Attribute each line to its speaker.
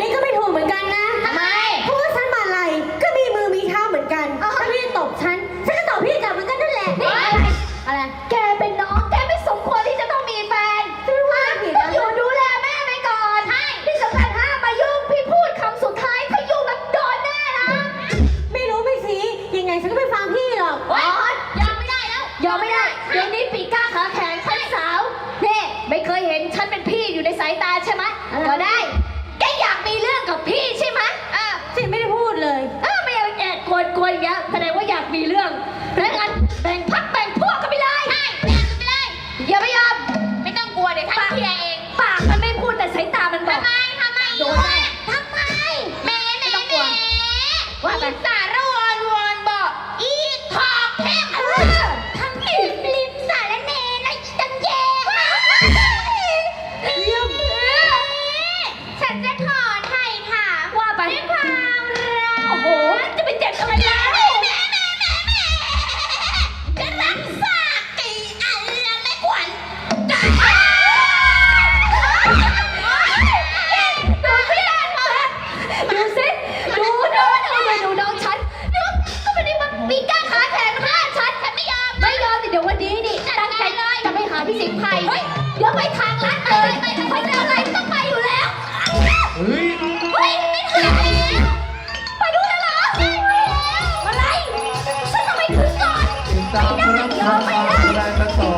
Speaker 1: นี้ก็ไม่ถูกเหมือนกันนะ
Speaker 2: ทำไม
Speaker 1: เพราะว่าฉันมาอะไรก็มีมือมีเท้าเหมือนกัน
Speaker 2: อ้าว
Speaker 1: ถ้าพี่จะตบฉันฉันก็ตบพี่กลับเหมือนกันนั่นแหละ
Speaker 2: นี่อะไร
Speaker 1: อะไร
Speaker 2: แกเป็นน้องแกไม่สมควรที่จะต้องมีแฟน
Speaker 1: ฉันไม่ว่าผิด
Speaker 2: ต้อ
Speaker 1: นะ
Speaker 2: งอยู่ดูแลแม่ไปก่อนใช่ที่สำคัญห้ามมายุ่งพี่พูดคำสุดท้ายถ้ายุ่งแล้วโดนแน่นะ
Speaker 1: ไม่รู้ไม่ชี้ยังไงฉันก็ไม่ฟังพี่หรอก
Speaker 2: โอ๊ยยอมไม่ได้แล้ว ยอมไม่ได้ วนกวนๆอย่างเงี้ยแสดงว่าอยากมีเรื่องแล้วงั้นแบ่งพ เลยจะไปหาพี่สิงห์ไพรเดี๋ยวไปทางลัดเลยไปไปอะไรต้องไปอยู่แล้ว
Speaker 3: เฮ้ย
Speaker 2: เฮ้ยไม่ถึงแล้วไปดูแล้วเหรออะไรฉันทำไมถึงก่อน
Speaker 3: ติดตามรับชม
Speaker 2: ไม่ได้